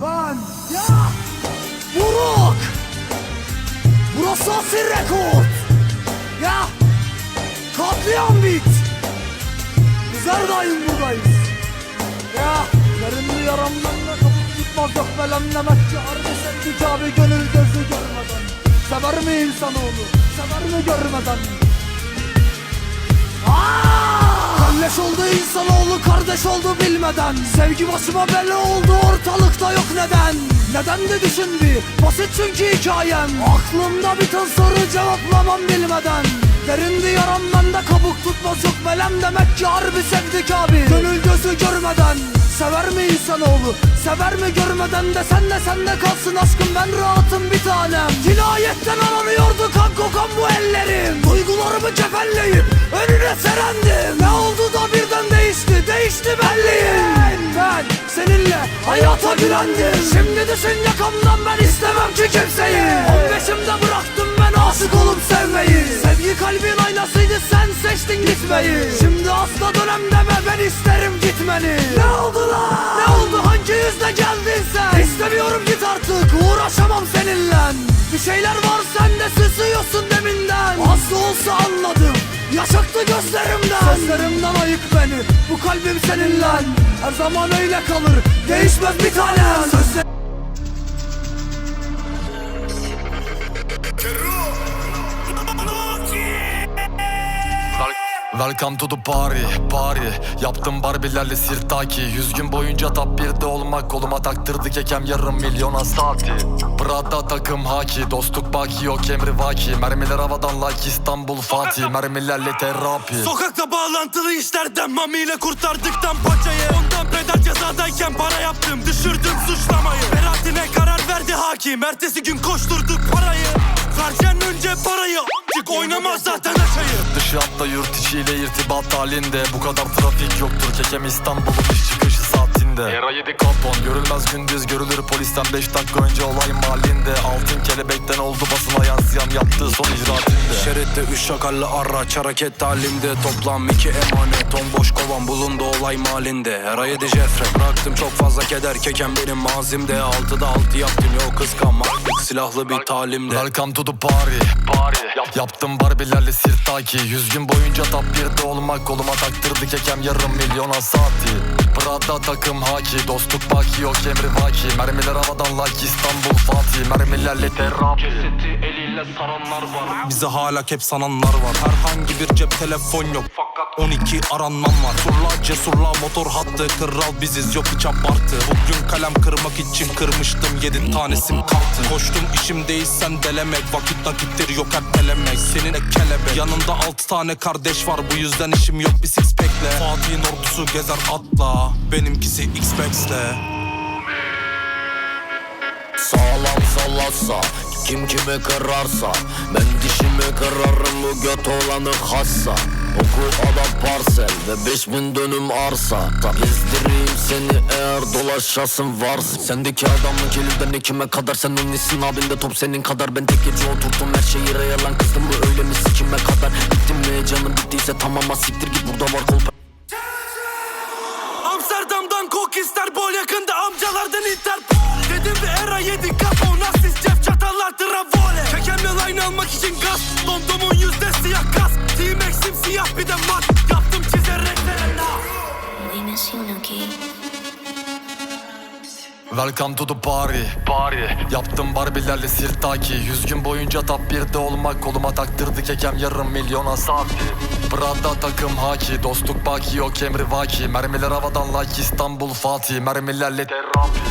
Ben ya! Burak Burası Asil Rekord Katliam bit Biz her daim buradayız. Ya Yarınlı yaramdan da kapıp gitmez yok belem demek ki Harbi sevdik abi gönül gözü görmeden. Sever mi insanoğlu? Sever mi görmeden? Kalleş oldu insanoğlu kardeş oldu bilmeden. Sevgi başıma bela oldu ortalıkta yok neden? Neden de düşündü basit çünkü hikayem. Aklımda bir soru cevaplamam bilmeden Derindi yaram bende kabuk tutmaz yok belem Demek ki harbi sevdik abi. Gönül gözü görmeden Sever mi insanoğlu? Sever mi görmeden de sen de sende kalsın aşkım ben rahatım bir tanem. Cinayetten aranıyordu kan kokan bu ellerim. Duygularımı kefenleyip önüne serendim. Ne oldu da birden değişti değişti benliğim Ben seninle hayata güvendim Şimdi düşün yakamdan ben istemem ki kimseyi. 15'imde bıraktım ben aşık olup sevmeyi. Sevgi kalbin aynasıydı sen seçtin gitmeyi. Şimdi asla dönem deme ben isterim gitmeni. Ne oldu lan? Ne oldu? Hangi yüzle geldin sen? İstemiyorum git artık uğraşamam seninle. Bir şeyler var sende susuyorsun deminden. Da olsa anladım Yaşaktı gözlerimden. Sözlerimden ayık beni Bu kalbim seninle. Her zaman öyle kalır Değişmez bir tanem Welcome to the party, party. Yaptım barbilerle sirtaki Yüz gün boyunca top birde olmak Koluma taktırdı kekem yarım milyona saati Prada takım haki Dostluk baki yok emri vaki. Mermiler havadan like İstanbul Fatih. Mermilerle terapi. Sokakta bağlantılı işlerden Mamiyle kurtardıktan paçayı. Ondan pedal cezadayken para yaptım Düşürdüm suçlamayı. Beraatine karar verdi hakim Ertesi gün koşturduk parayı Vereceksin önce parayı Çık oynamaz zaten aşayı. Dışı hatta yurt içiyle irtibat halinde. Bu kadar trafik yoktur. Kekem İstanbul'un iş çıkışı saatinde Era 7 kapon görülmez gündüz görülür polisten. 5 dakika önce olay mahallinde. Altın kelebekten oldu basına yansıyan yaptığı son icraatinde Şeritte üç şakallı araç hareket halimde Toplam iki emanet on boş kovan bulundu olay mahallinde. Her ay yedi jefre bıraktım çok fazla keder Keken benim mazimde. Altıda altı yaptım yok kıskanmaklık silahlı bir talimde. Welcome to the party, party. Yap, yaptım barbilerle sirtaki Yüz gün boyunca top birde olmak Koluma taktırdı kekem yarım milyona saati Prada takım haki Dostluk baki yok emri vaki. Mermiler havadan like İstanbul Fatih. Mermilerle terapi Bizi hala hep sananlar var. Herhangi bir cep telefon yok. Fakat 12 aranan var. Surla cesurla motor hattı. Kral biziz yok hiç abartı. Bugün kalem kırmak için kırmıştım. Yedi tanesim kalktı. Koştum işim değilsen delemek. Vakit nakittir yok ertelemek. Senin ek kelebek. Yanında altı tane kardeş var. Bu yüzden işim yok bir six pack'le. Fatih'in ordusu gezer atla. Benimkisi X-Max'le Sağlam sallarsa Kim kimi kırarsa Ben dişimi kırarım bu göt olanı hassa. Oku adam parsel ve 5000 dönüm arsa. Gezdireyim seni eğer dolaşasın varsa. Sendeki adamlık elinden ekime kadar Sen ünlüsün abinde top senin kadar. Ben tek gece oturttum her şeyi reyalan Kızdım bu öyle mi sikime kadar? Bittim mi canım bittiyse tamam ha siktir git burada var kolpa Amsterdam'dan kok ister bol yakında amcalardan Interpol Welcome to the party, party. Yaptım barbilerle sirtaki. Yüz gün boyunca top birde olmak. Koluma taktırdı kekem yarım milyona saati Prada takım haki. Dostluk baki yok emri vaki. Mermiler havadan like İstanbul Fatih. Mermilerle terapi